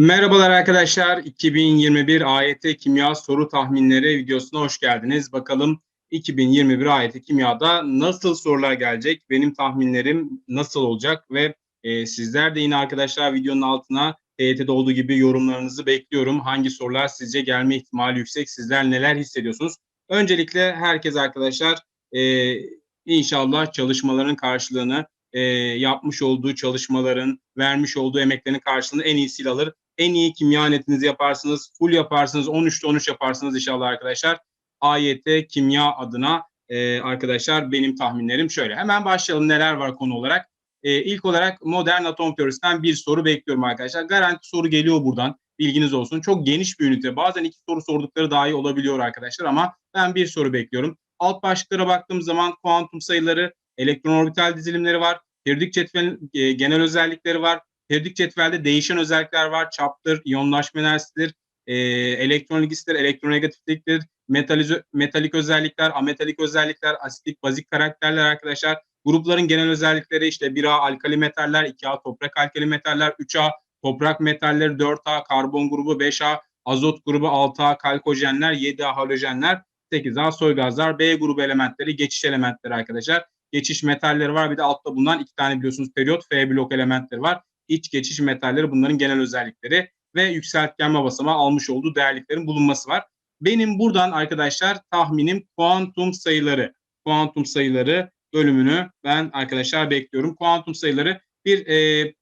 Merhabalar arkadaşlar. 2021 AYT Kimya Soru Tahminleri videosuna hoş geldiniz. Bakalım 2021 AYT Kimya'da nasıl sorular gelecek? Benim tahminlerim nasıl olacak? Ve e, sizler de yine arkadaşlar videonun altına TYT'de olduğu gibi yorumlarınızı bekliyorum. Hangi sorular sizce gelme ihtimali yüksek? Sizler neler hissediyorsunuz? Öncelikle herkes arkadaşlar e, inşallah çalışmaların karşılığını e, yapmış olduğu çalışmaların, vermiş olduğu emeklerin karşılığını en iyisiyle alır en iyi kimya netinizi yaparsınız. Full yaparsınız. 13'te 13 yaparsınız inşallah arkadaşlar. AYT kimya adına e, arkadaşlar benim tahminlerim şöyle. Hemen başlayalım neler var konu olarak. E, ilk olarak modern atom teorisinden bir soru bekliyorum arkadaşlar. Garanti soru geliyor buradan. Bilginiz olsun. Çok geniş bir ünite. Bazen iki soru sordukları dahi olabiliyor arkadaşlar ama ben bir soru bekliyorum. Alt başlıklara baktığım zaman kuantum sayıları, elektron orbital dizilimleri var. Periyodik cetvelin e, genel özellikleri var. Periyodik cetvelde değişen özellikler var. Çaptır, iyonlaşma enerjisidir, e, elektron ilgisidir, elektronegatifliktir, metaliz- metalik özellikler, ametalik özellikler, asitlik, bazik karakterler arkadaşlar. Grupların genel özellikleri işte 1A alkali metaller, 2A toprak alkali metaller, 3A toprak metalleri, 4A karbon grubu, 5A azot grubu, 6A kalkojenler, 7A halojenler, 8A soy gazlar, B grubu elementleri, geçiş elementleri arkadaşlar. Geçiş metalleri var. Bir de altta bundan iki tane biliyorsunuz periyot F blok elementleri var iç geçiş metalleri bunların genel özellikleri ve yükseltgenme basamağı almış olduğu değerliklerin bulunması var. Benim buradan arkadaşlar tahminim kuantum sayıları. Kuantum sayıları bölümünü ben arkadaşlar bekliyorum. Kuantum sayıları bir e,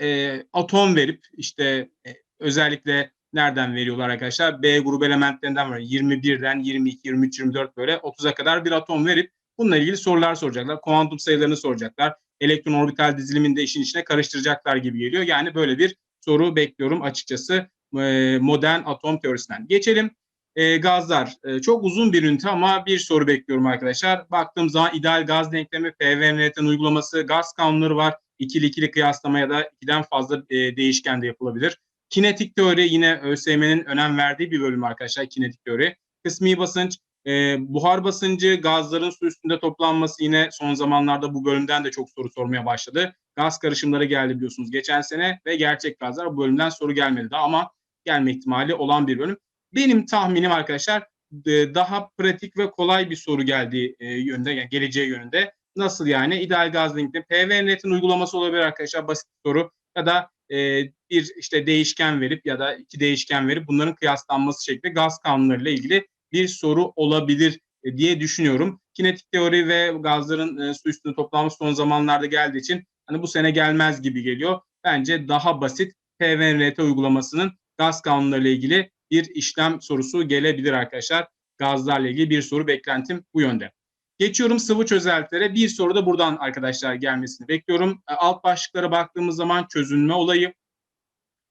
e, atom verip işte e, özellikle nereden veriyorlar arkadaşlar? B grubu elementlerinden var. 21'den 22, 23, 24 böyle 30'a kadar bir atom verip bununla ilgili sorular soracaklar. Kuantum sayılarını soracaklar elektron orbital diziliminde işin içine karıştıracaklar gibi geliyor. Yani böyle bir soru bekliyorum açıkçası e, modern atom teorisinden. Geçelim e, gazlar. E, çok uzun bir ünite ama bir soru bekliyorum arkadaşlar. Baktığım zaman ideal gaz denklemi, PVN'den uygulaması, gaz kanunları var. İkili ikili kıyaslama ya da ikiden fazla e, değişken de yapılabilir. Kinetik teori yine ÖSYM'nin önem verdiği bir bölüm arkadaşlar kinetik teori. Kısmi basınç, e, buhar basıncı, gazların su üstünde toplanması yine son zamanlarda bu bölümden de çok soru sormaya başladı. Gaz karışımları geldi biliyorsunuz geçen sene ve gerçek gazlar bu bölümden soru gelmedi daha ama gelme ihtimali olan bir bölüm. Benim tahminim arkadaşlar e, daha pratik ve kolay bir soru geldiği e, yönde, yani geleceği yönünde. Nasıl yani? İdeal gaz linkli PV netin uygulaması olabilir arkadaşlar basit bir soru ya da e, bir işte değişken verip ya da iki değişken verip bunların kıyaslanması şeklinde gaz kanunlarıyla ilgili bir soru olabilir e, diye düşünüyorum. Kinetik teori ve gazların e, su üstünde toplanması son zamanlarda geldiği için hani bu sene gelmez gibi geliyor. Bence daha basit PVNRT uygulamasının gaz kanunlarıyla ilgili bir işlem sorusu gelebilir arkadaşlar. Gazlarla ilgili bir soru beklentim bu yönde. Geçiyorum sıvı çözeltilere. Bir soru da buradan arkadaşlar gelmesini bekliyorum. E, alt başlıklara baktığımız zaman çözünme olayı,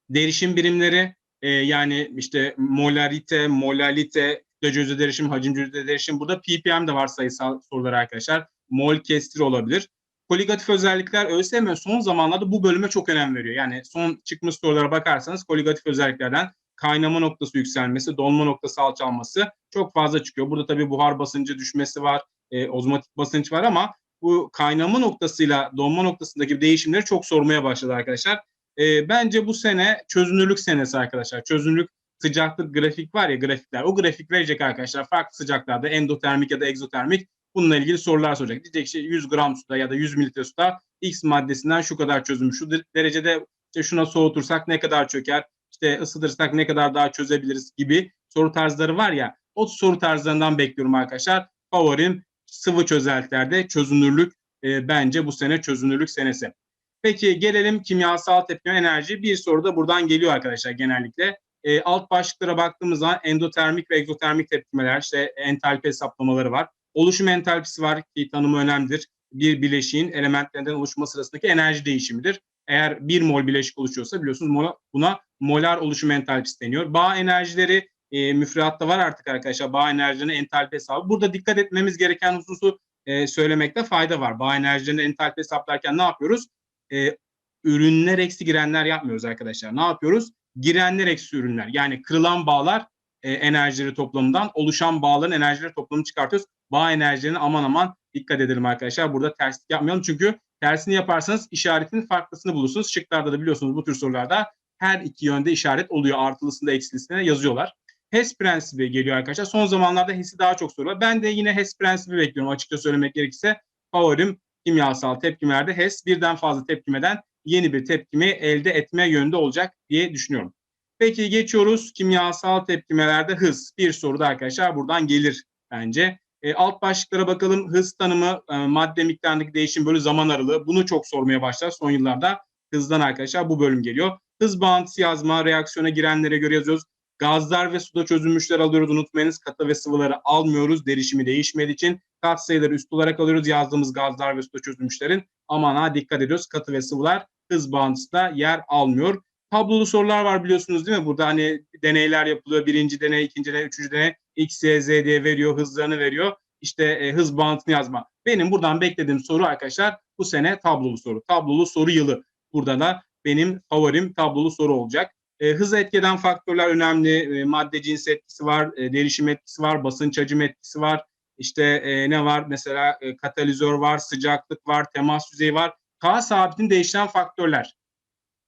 derişim birimleri, e, yani işte molarite, molalite, kütle cüzde derişim, hacim cüzde derişim. Burada ppm de var sayısal sorular arkadaşlar. Mol kestir olabilir. Koligatif özellikler ÖSYM son zamanlarda bu bölüme çok önem veriyor. Yani son çıkmış sorulara bakarsanız koligatif özelliklerden kaynama noktası yükselmesi, donma noktası alçalması çok fazla çıkıyor. Burada tabii buhar basıncı düşmesi var, e, ozmotik basınç var ama bu kaynama noktasıyla donma noktasındaki değişimleri çok sormaya başladı arkadaşlar. E, bence bu sene çözünürlük senesi arkadaşlar. Çözünürlük sıcaklık grafik var ya grafikler. O grafik verecek arkadaşlar farklı sıcaklarda endotermik ya da egzotermik bununla ilgili sorular soracak. Diyecek işte 100 gram suda ya da 100 mililitre suda X maddesinden şu kadar çözülmüş. Şu derecede işte şuna soğutursak ne kadar çöker? İşte ısıtırsak ne kadar daha çözebiliriz gibi soru tarzları var ya. O soru tarzlarından bekliyorum arkadaşlar. Favorim sıvı çözeltilerde çözünürlük e, bence bu sene çözünürlük senesi. Peki gelelim kimyasal tepkime enerji. Bir soru da buradan geliyor arkadaşlar genellikle. E, alt başlıklara baktığımız zaman endotermik ve egzotermik tepkimeler, işte entalpi hesaplamaları var. Oluşum entalpisi var ki tanımı önemlidir. Bir bileşiğin elementlerinden oluşma sırasındaki enerji değişimidir. Eğer bir mol bileşik oluşuyorsa biliyorsunuz buna molar oluşum entalpisi deniyor. Bağ enerjileri e, müfredatta var artık arkadaşlar. Bağ enerjilerinin entalpi hesabı. Burada dikkat etmemiz gereken hususu e, söylemekte fayda var. Bağ enerjilerini entalpi hesaplarken ne yapıyoruz? E, ürünler eksi girenler yapmıyoruz arkadaşlar. Ne yapıyoruz? Girenler eksi ürünler. Yani kırılan bağlar e, enerjileri toplamından oluşan bağların enerjileri toplamını çıkartıyoruz. Bağ enerjilerine aman aman dikkat edelim arkadaşlar. Burada terslik yapmayalım çünkü tersini yaparsanız işaretin farklısını bulursunuz. Şıklarda da biliyorsunuz bu tür sorularda her iki yönde işaret oluyor. Artılısında eksilisinde yazıyorlar. HES prensibi geliyor arkadaşlar. Son zamanlarda HES'i daha çok soruyorlar. Ben de yine HES prensibi bekliyorum açıkça söylemek gerekirse. Favorim kimyasal tepkimelerde HES birden fazla tepkimeden yeni bir tepkimi elde etme yönünde olacak diye düşünüyorum. Peki geçiyoruz kimyasal tepkimelerde hız. Bir soru da arkadaşlar buradan gelir bence. E, alt başlıklara bakalım. Hız tanımı, e, madde miktarındaki değişim bölü zaman aralığı. Bunu çok sormaya başlar son yıllarda. Hızdan arkadaşlar bu bölüm geliyor. Hız bağıntısı yazma, reaksiyona girenlere göre yazıyoruz. Gazlar ve suda çözülmüşler alıyoruz. Unutmayınız katı ve sıvıları almıyoruz. Derişimi değişmediği için kat sayıları üst olarak alıyoruz. Yazdığımız gazlar ve suda çözülmüşlerin aman ha dikkat ediyoruz. Katı ve sıvılar hız bağıntısında yer almıyor. Tablolu sorular var biliyorsunuz değil mi? Burada hani deneyler yapılıyor. Birinci deney, ikinci deney, üçüncü deney. X, Y, Z diye veriyor. Hızlarını veriyor. İşte e, hız bağıntısını yazma. Benim buradan beklediğim soru arkadaşlar bu sene tablolu soru. Tablolu soru yılı. Burada da benim favorim tablolu soru olacak. E, hız etkeden faktörler önemli. E, madde cins etkisi var, e, derişim etkisi var, basınç hacim etkisi var. İşte e, ne var? Mesela e, katalizör var, sıcaklık var, temas yüzeyi var. K sabitin değişen faktörler.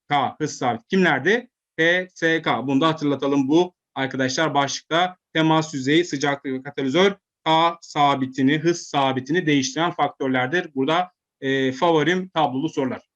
K hız sabit. Kimlerdi? T, S, K. Bunu da hatırlatalım. Bu arkadaşlar başlıkta temas yüzeyi, sıcaklık ve katalizör K sabitini, hız sabitini değiştiren faktörlerdir. Burada e, favorim tablolu sorular.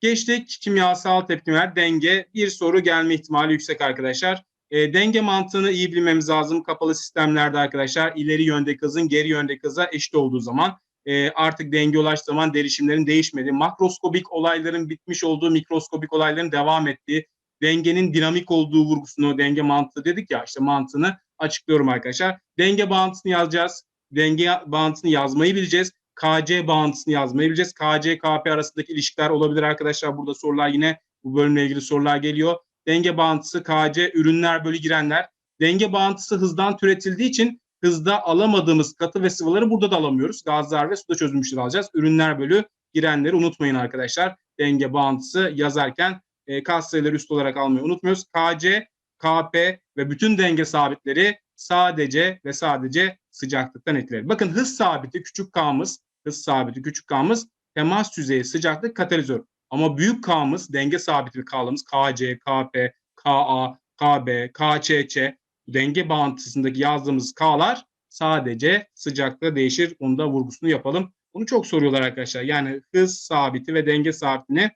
Geçtik kimyasal tepkimeler, denge. Bir soru gelme ihtimali yüksek arkadaşlar. E, denge mantığını iyi bilmemiz lazım. Kapalı sistemlerde arkadaşlar ileri yöndeki hızın geri yöndeki hıza eşit olduğu zaman e, artık denge ulaştığı zaman derişimlerin değişmediği, makroskobik olayların bitmiş olduğu, mikroskobik olayların devam ettiği, dengenin dinamik olduğu vurgusunu, denge mantığı dedik ya işte mantığını açıklıyorum arkadaşlar. Denge bağıntısını yazacağız. Denge bağıntısını yazmayı bileceğiz. KC bağıntısını yazmayı bileceğiz. KC, KP arasındaki ilişkiler olabilir arkadaşlar. Burada sorular yine bu bölümle ilgili sorular geliyor. Denge bağıntısı KC, ürünler bölü girenler. Denge bağıntısı hızdan türetildiği için hızda alamadığımız katı ve sıvıları burada da alamıyoruz. Gazlar ve suda çözülmüşleri alacağız. Ürünler bölü girenleri unutmayın arkadaşlar. Denge bağıntısı yazarken e, kas sayıları üst olarak almayı unutmuyoruz. KC, KP ve bütün denge sabitleri sadece ve sadece sıcaklıktan etkilenir. Bakın hız sabiti küçük k'mız, hız sabiti küçük k'mız temas yüzeyi sıcaklık katalizör. Ama büyük k'mız denge sabiti k'lımız KC, KP, KA, KB, KÇÇ denge bağıntısındaki yazdığımız K'lar sadece sıcaklıkla değişir. Onu da vurgusunu yapalım. Bunu çok soruyorlar arkadaşlar. Yani hız sabiti ve denge sabitini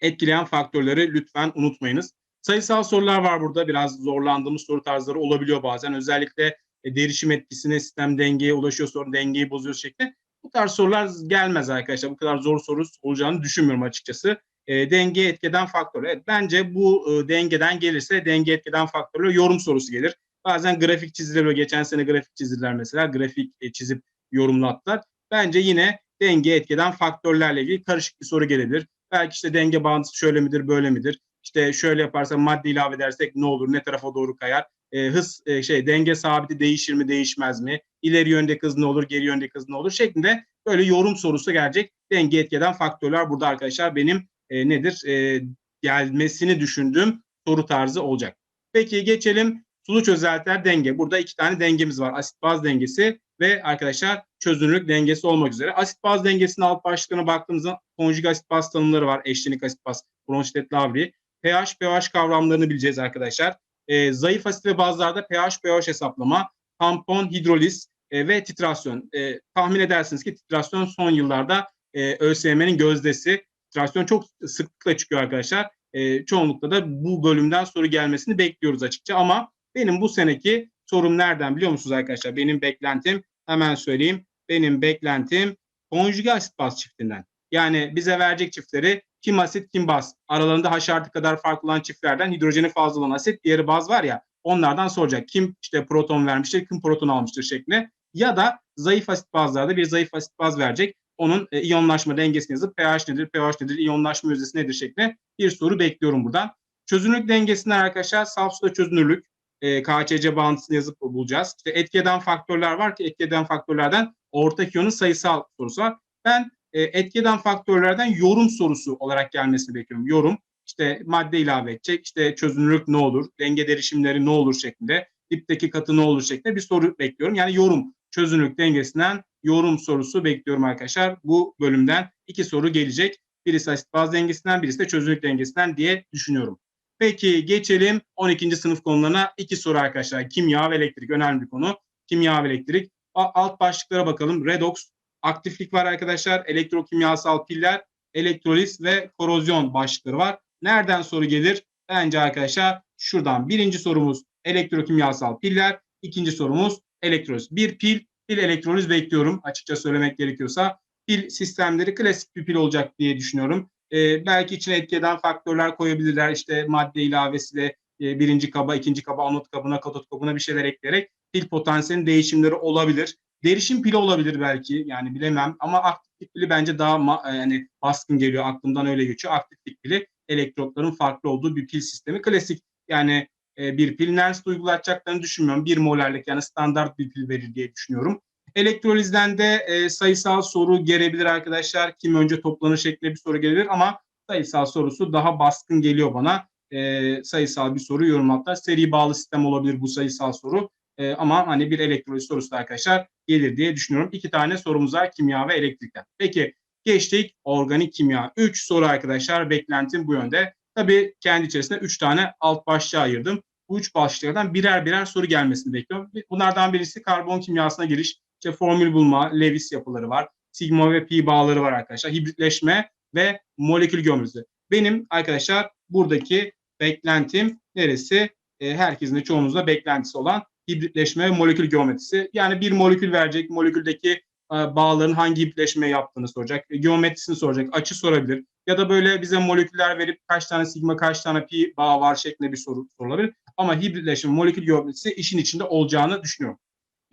etkileyen faktörleri lütfen unutmayınız. Sayısal sorular var burada. Biraz zorlandığımız soru tarzları olabiliyor bazen. Özellikle e, derişim etkisine sistem dengeye ulaşıyor sonra dengeyi bozuyor şeklinde. Bu tarz sorular gelmez arkadaşlar. Bu kadar zor soru olacağını düşünmüyorum açıkçası. E, denge etkeden faktör. Evet, bence bu e, dengeden gelirse denge etkeden faktörü yorum sorusu gelir. Bazen grafik çizilir. Geçen sene grafik çizdiler mesela. Grafik e, çizip yorumlattılar. Bence yine denge etkeden faktörlerle ilgili karışık bir soru gelebilir. Belki işte denge bağıntısı şöyle midir, böyle midir? İşte şöyle yaparsak madde ilave edersek ne olur, ne tarafa doğru kayar? E, hız e, şey denge sabiti değişir mi, değişmez mi? İleri yöndeki hız ne olur, geri yöndeki hız ne olur şeklinde böyle yorum sorusu gelecek. Denge etkeden faktörler burada arkadaşlar benim e, nedir? E, gelmesini düşündüğüm soru tarzı olacak. Peki geçelim sulu çözeltiler denge. Burada iki tane dengemiz var. Asit baz dengesi ve arkadaşlar çözünürlük dengesi olmak üzere. Asit baz dengesinin alt başlığına baktığımızda konjug asit baz tanımları var. Eşlenik asit baz, Bronsted Lavri. pH, pH kavramlarını bileceğiz arkadaşlar. E, zayıf asit ve bazlarda pH, pH hesaplama, tampon, hidroliz e, ve titrasyon. E, tahmin edersiniz ki titrasyon son yıllarda e, ÖSYM'nin gözdesi. Titrasyon çok sıklıkla çıkıyor arkadaşlar. E, çoğunlukla da bu bölümden soru gelmesini bekliyoruz açıkça ama benim bu seneki sorum nereden biliyor musunuz arkadaşlar? Benim beklentim hemen söyleyeyim. Benim beklentim konjüge asit baz çiftinden. Yani bize verecek çiftleri kim asit kim baz. Aralarında H artı kadar farklı olan çiftlerden hidrojeni fazla olan asit, diğeri baz var ya onlardan soracak. Kim işte proton vermiştir, kim proton almıştır şeklinde. Ya da zayıf asit bazlarda bir zayıf asit baz verecek. Onun e, iyonlaşma dengesini yazıp pH nedir, pH nedir, iyonlaşma yüzdesi nedir şeklinde bir soru bekliyorum buradan. Çözünürlük dengesinde arkadaşlar saf suda çözünürlük, e, KCC bağıntısını yazıp bulacağız. İşte etki eden faktörler var ki etki eden faktörlerden ortak iyonun sayısal sorusu var. Ben e, etki eden faktörlerden yorum sorusu olarak gelmesini bekliyorum. Yorum işte madde ilave edecek, işte çözünürlük ne olur, denge derişimleri ne olur şeklinde, dipteki katı ne olur şeklinde bir soru bekliyorum. Yani yorum, çözünürlük dengesinden yorum sorusu bekliyorum arkadaşlar. Bu bölümden iki soru gelecek. Birisi asit baz dengesinden, birisi de çözünürlük dengesinden diye düşünüyorum. Peki geçelim 12. sınıf konularına. İki soru arkadaşlar. Kimya ve elektrik önemli bir konu. Kimya ve elektrik. Alt başlıklara bakalım. Redox, aktiflik var arkadaşlar. Elektrokimyasal piller, elektroliz ve korozyon başlıkları var. Nereden soru gelir? Bence arkadaşlar şuradan. Birinci sorumuz elektrokimyasal piller. İkinci sorumuz elektroliz. Bir pil, pil elektroliz bekliyorum açıkça söylemek gerekiyorsa. Pil sistemleri klasik bir pil olacak diye düşünüyorum. Ee, belki içine etki eden faktörler koyabilirler. İşte madde ilavesiyle e, birinci kaba, ikinci kaba, anot kabına, katot kabına bir şeyler ekleyerek pil potansiyelinin değişimleri olabilir. Derişim pili olabilir belki yani bilemem ama aktiflik pili bence daha ma- yani baskın geliyor aklımdan öyle geçiyor. Aktiflik pili elektrotların farklı olduğu bir pil sistemi. Klasik yani e, bir pil Nernst uygulatacaklarını düşünmüyorum. Bir molarlık yani standart bir pil verir diye düşünüyorum. Elektrolizden de e, sayısal soru gelebilir arkadaşlar. Kim önce toplanır şeklinde bir soru gelebilir ama sayısal sorusu daha baskın geliyor bana. E, sayısal bir soru yorum hatta seri bağlı sistem olabilir bu sayısal soru. E, ama hani bir elektroliz sorusu da arkadaşlar gelir diye düşünüyorum. İki tane sorumuz var kimya ve elektrikten. Peki geçtik organik kimya. Üç soru arkadaşlar beklentim bu yönde. Tabii kendi içerisinde üç tane alt başlığa ayırdım. Bu üç başlıklardan birer birer soru gelmesini bekliyorum. Bunlardan birisi karbon kimyasına giriş. İşte formül bulma, Lewis yapıları var. Sigma ve pi bağları var arkadaşlar. Hibritleşme ve molekül geometrisi. Benim arkadaşlar buradaki beklentim neresi? E, herkesin de çoğunuzda beklentisi olan hibritleşme ve molekül geometrisi. Yani bir molekül verecek, moleküldeki bağların hangi hibritleşme yaptığını soracak, e, geometrisini soracak, açı sorabilir. Ya da böyle bize moleküller verip kaç tane sigma, kaç tane pi bağ var şeklinde bir soru sorulabilir. Ama hibritleşme, molekül geometrisi işin içinde olacağını düşünüyorum.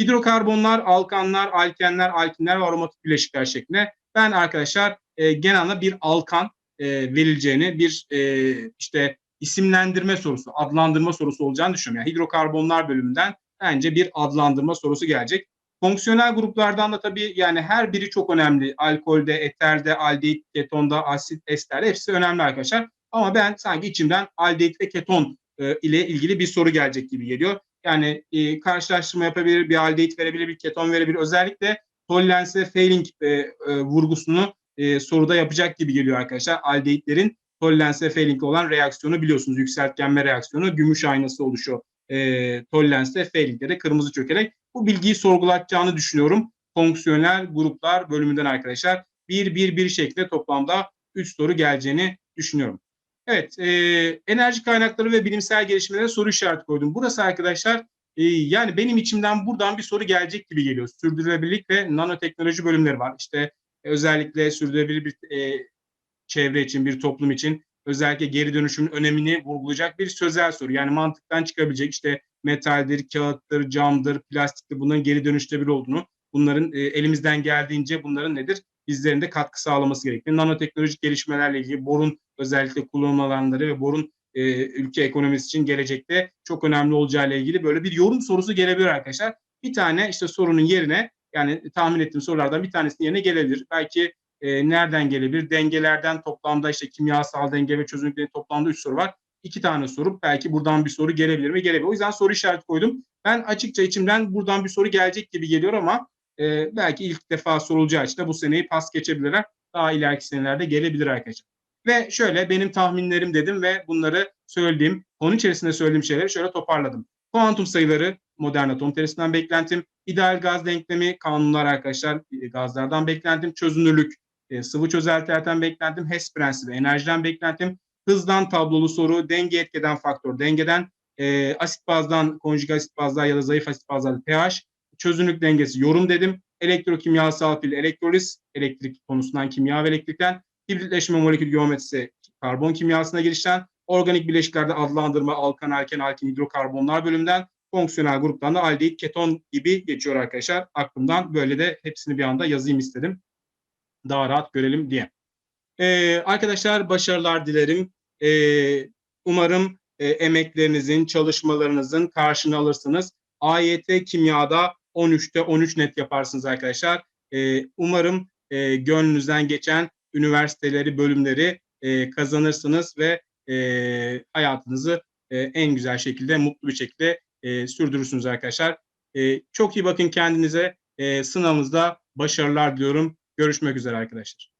Hidrokarbonlar, alkanlar, alkenler, alkinler ve aromatik bileşikler şeklinde. Ben arkadaşlar e, genelde bir alkan e, verileceğini, bir e, işte isimlendirme sorusu, adlandırma sorusu olacağını düşünüyorum. Yani hidrokarbonlar bölümünden bence bir adlandırma sorusu gelecek. Fonksiyonel gruplardan da tabii yani her biri çok önemli. Alkolde, eterde, aldehit, ketonda, asit, esterde hepsi önemli arkadaşlar. Ama ben sanki içimden aldehit ve keton e, ile ilgili bir soru gelecek gibi geliyor. Yani e, karşılaştırma yapabilir, bir aldehit verebilir, bir keton verebilir. Özellikle Tollens'e failing e, e, vurgusunu e, soruda yapacak gibi geliyor arkadaşlar. Aldehitlerin Tollens'e failing olan reaksiyonu biliyorsunuz. Yükseltgenme reaksiyonu gümüş aynası oluşuyor. E, Tollens'e failing'de kırmızı çökerek bu bilgiyi sorgulatacağını düşünüyorum. Fonksiyonel gruplar bölümünden arkadaşlar. Bir, bir, bir şekilde toplamda 3 soru geleceğini düşünüyorum. Evet, e, enerji kaynakları ve bilimsel gelişmelere soru işareti koydum. Burası arkadaşlar e, yani benim içimden buradan bir soru gelecek gibi geliyor. Sürdürülebilirlik ve nanoteknoloji bölümleri var. İşte e, özellikle sürdürülebilir bir e, çevre için, bir toplum için özellikle geri dönüşümün önemini vurgulayacak bir sözel soru. Yani mantıktan çıkabilecek işte metaldir, kağıttır, camdır, plastiktir bunların geri dönüştürebilir olduğunu, bunların e, elimizden geldiğince bunların nedir? Bizlerin de katkı sağlaması gerektiğini, nanoteknolojik gelişmelerle ilgili borun özellikle kullanım alanları ve borun e, ülke ekonomisi için gelecekte çok önemli olacağı ile ilgili böyle bir yorum sorusu gelebilir arkadaşlar. Bir tane işte sorunun yerine yani tahmin ettiğim sorulardan bir tanesinin yerine gelebilir. Belki e, nereden gelebilir? Dengelerden toplamda işte kimyasal denge ve çözünürlüklerin toplamda üç soru var. İki tane soru belki buradan bir soru gelebilir mi? Gelebilir. O yüzden soru işareti koydum. Ben açıkça içimden buradan bir soru gelecek gibi geliyor ama e, belki ilk defa sorulacağı için de bu seneyi pas geçebilirler. Daha ileriki senelerde gelebilir arkadaşlar. Ve şöyle benim tahminlerim dedim ve bunları söylediğim, konu içerisinde söylediğim şeyleri şöyle toparladım. Kuantum sayıları modern atom teorisinden beklentim, ideal gaz denklemi, kanunlar arkadaşlar gazlardan beklentim, çözünürlük, e, sıvı çözeltilerden beklentim, HES prensibi, enerjiden beklentim, hızdan tablolu soru, denge etkeden faktör, dengeden, e, asit bazdan konjug asit bazlar ya da zayıf asit bazlar pH, çözünürlük dengesi, yorum dedim, elektrokimyasal pil, elektroliz, elektrik konusundan kimya ve elektrikten, hibritleşme molekül geometrisi, karbon kimyasına girişten, organik bileşiklerde adlandırma, alkan, alken, alkin, hidrokarbonlar bölümünden, fonksiyonel gruptan da aldehit, keton gibi geçiyor arkadaşlar. Aklımdan böyle de hepsini bir anda yazayım istedim. Daha rahat görelim diye. Ee, arkadaşlar başarılar dilerim. Ee, umarım e, emeklerinizin, çalışmalarınızın karşını alırsınız. AYT kimyada 13'te 13 net yaparsınız arkadaşlar. Ee, umarım e, gönlünüzden geçen üniversiteleri, bölümleri e, kazanırsınız ve e, hayatınızı e, en güzel şekilde, mutlu bir şekilde e, sürdürürsünüz arkadaşlar. E, çok iyi bakın kendinize. E, sınavınızda başarılar diliyorum. Görüşmek üzere arkadaşlar.